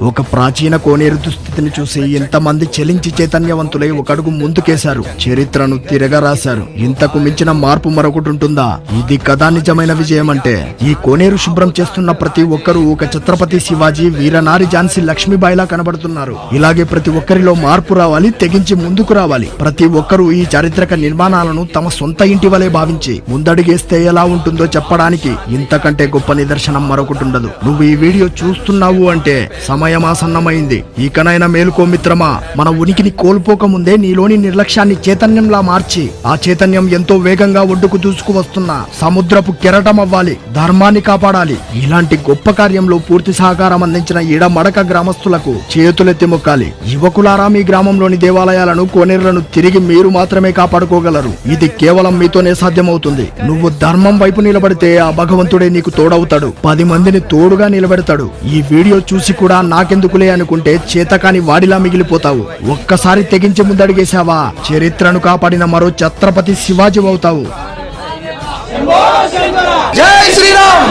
ఒక ప్రాచీన కోనేరు దుస్థితిని చూసి ఇంతమంది చెలించి చైతన్యవంతులై ఒకడుగు ముందుకేశారు. చరిత్రను తిరగరాశారు ఇంతకు మించిన మార్పు మరొకటి ఉంటుందా? ఇది కదా నిజమైన విజయం అంటే ఈ కోనేరు శుభ్రం చేస్తున్న ప్రతి ఒక్కరూ ఒక ఛత్రపతి శివాజీ వీరనారి ఝాన్సీ లక్ష్మీబాయిలా కనబడుతున్నారు. ఇలాగే ప్రతి ఒక్కరిలో మార్పు రావాలి తెగించి ముందుకు రావాలి. ప్రతి ఒక్కరూ ఈ చారిత్రక నిర్మాణాలను తమ సొంత ఇంటి వలె భావించి ముందడుగేస్తే ఎలా ఉంటుందో చెప్పడానికి ఇంతకంటే గొప్ప నిదర్శనం మరొకటి ఉండదు. నువ్వు ఈ వీడియో చూస్తున్నావు అంటే సమయం సమయమాసన్నమైంది. ఇకనైనా మేలుకో మిత్రమా మన ఉనికిని కోల్పోక ముందే నీలోని నిర్లక్ష్యాన్ని చైతన్యంలా మార్చి ఆ చైతన్యం ఎంతో వేగంగా ఒడ్డుకు దూసుకు వస్తున్న సముద్రపు కెరటమవ్వాలి ధర్మాన్ని కాపాడాలి. ఇలాంటి గొప్ప కార్యంలో పూర్తి సహకారం అందించిన ఇడమడక గ్రామస్తులకు చేతులెత్తి మొక్కాలి. యువకులారా మీ గ్రామంలోని దేవాలయాలను కోనేరులను తిరిగి మీరు మాత్రమే కాపాడుకోగలరు. ఇది కేవలం మీతోనే సాధ్యమవుతుంది. నువ్వు ధర్మం వైపు నిలబడితే ఆ భగవంతుడే నీకు తోడవుతాడు. పది మందిని తోడుగా నిలబెడతాడు. ఈ వీడియో చూసి కూడా నాకెందుకులే అనుకుంటే చేతకాని వాడిలా మిగిలిపోతావు. ఒక్కసారి తెగించి ముందడిగేశావా? చరిత్రను కాపాడిన మరో ఛత్రపతి శివాజీ అవుతావు. జై శ్రీరామ్!